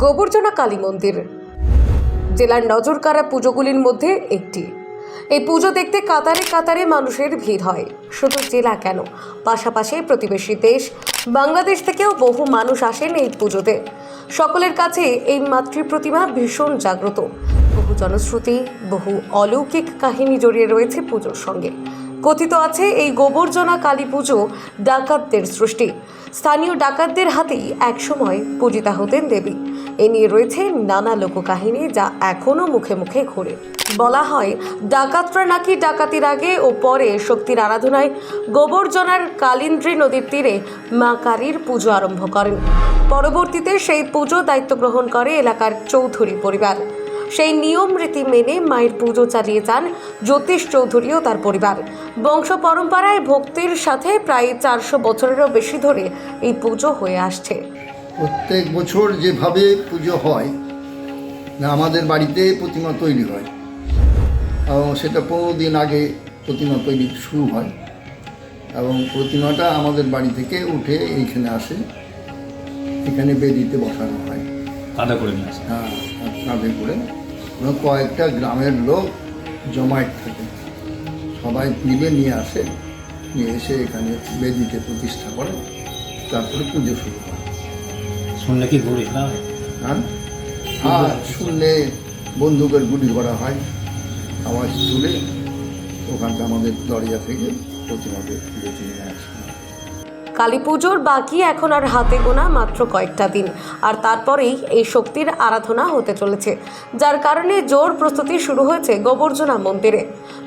গোবর্জনা কালী মন্দির। জেলার নজরকাড়া পুজোগুলির মধ্যে একটি। এই পুজো দেখতে কাতারে কাতারে মানুষের ভিড় হয়। শুধু জেলা কেন? পাশাপাশি প্রতিবেশী দেশ, বাংলাদেশ থেকেও বহু মানুষ আসেন এই পুজোতে। সকলের কাছে এই মাতৃ প্রতিমা ভীষণ জাগ্রত। বহু জনশ্রুতি, বহু অলৌকিক কাহিনী জড়িয়ে রয়েছে পুজোর সঙ্গে। কথিত আছে এই গোবর্জনা কালী পুজো ডাকাতদের সৃষ্টি। স্থানীয় ডাকাতদের হাতেই একসময় পূজিতা হতেন দেবী। এ নিয়ে রয়েছে নানা লোককাহিনী যা এখনও মুখে মুখে ঘোরে। বলা হয়, ডাকাতরা নাকি ডাকাতির আগে ও পরে শক্তির আরাধনায় গোবর্জনার কালিন্দ্রী নদীর তীরে মা কালীর পুজো আরম্ভ করেন। পরবর্তীতে সেই পুজো দায়িত্ব গ্রহণ করে এলাকার চৌধুরী পরিবার। সেই নিয়ম রীতি মেনে মায়ের পুজো চালিয়ে যান জ্যোতিষ চৌধুরী ও তার পরিবার। বংশ পরম্পরায় ভক্তির সাথে প্রায় চারশো বছরেরও বেশি ধরে এই পুজো হয়ে আসছে। প্রত্যেক বছর যেভাবে পুজো হয় না আমাদের বাড়িতে প্রতিমা তৈরি হয় এবং সেটা পনেরো দিন আগে প্রতিমা তৈরি শুরু হয় এবং প্রতিমাটা আমাদের বাড়ি থেকে উঠে এইখানে আসে এখানে বেদিতে বসানো হয়। কাদা করে নিয়ে আসে। হ্যাঁ কাঁধে করে। কয়েকটা গ্রামের লোক জমায়েত থাকে। সবাই মিলে নিয়ে আসে নিয়ে এসে এখানে বেদিতে প্রতিষ্ঠা করে তারপরে পুজো শুরু করে। শুনলে কি ঘুরে না? হ্যাঁ? আর শুনলে বন্দুকের গুলি করা হয় আওয়াজ তুলে ওখানটা আমাদের দরজা থেকে প্রতিমাকে বেঁচে নিয়ে আসে। কালী পুজোর বাকি এখন আর হাতে গোনা মাত্র কয়েকটা দিন। আর তারপরেই এই শক্তির আরাধনা হতে চলেছে, যার কারণে জোর প্রস্তুতি শুরু হয়েছে গোবর্জনা মন্দিরে।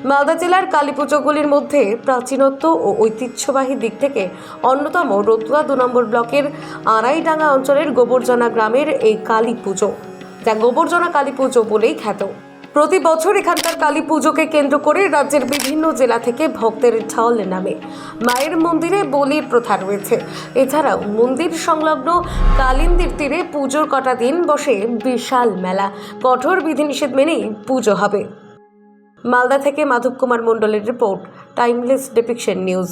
মালদা জেলার কালী পুজোগুলির মধ্যে প্রাচীনত্ব ও ঐতিহ্যবাহী দিক থেকে অন্যতম রতুয়া দু নম্বর ব্লকের আড়াইডাঙ্গা অঞ্চলের গোবর্জনা গ্রামের এই কালী পুজো, যা গোবর্জনা কালী পুজো বলেই খ্যাত। প্রতি বছর এখানকার কালী পুজোকে কেন্দ্র করে রাজ্যের বিভিন্ন জেলা থেকে ভক্তের ঢল নামে। মায়ের মন্দিরে বলির প্রথা রয়েছে। এছাড়াও মন্দির সংলগ্ন কালিন্দির তীরে পুজোর কটা দিন বসে বিশাল মেলা। কঠোর বিধিনিষেধ মেনেই পুজো হবে। মালদা থেকে মাধব কুমার মণ্ডলের রিপোর্ট, টাইমলেস ডেপিকশন নিউজ।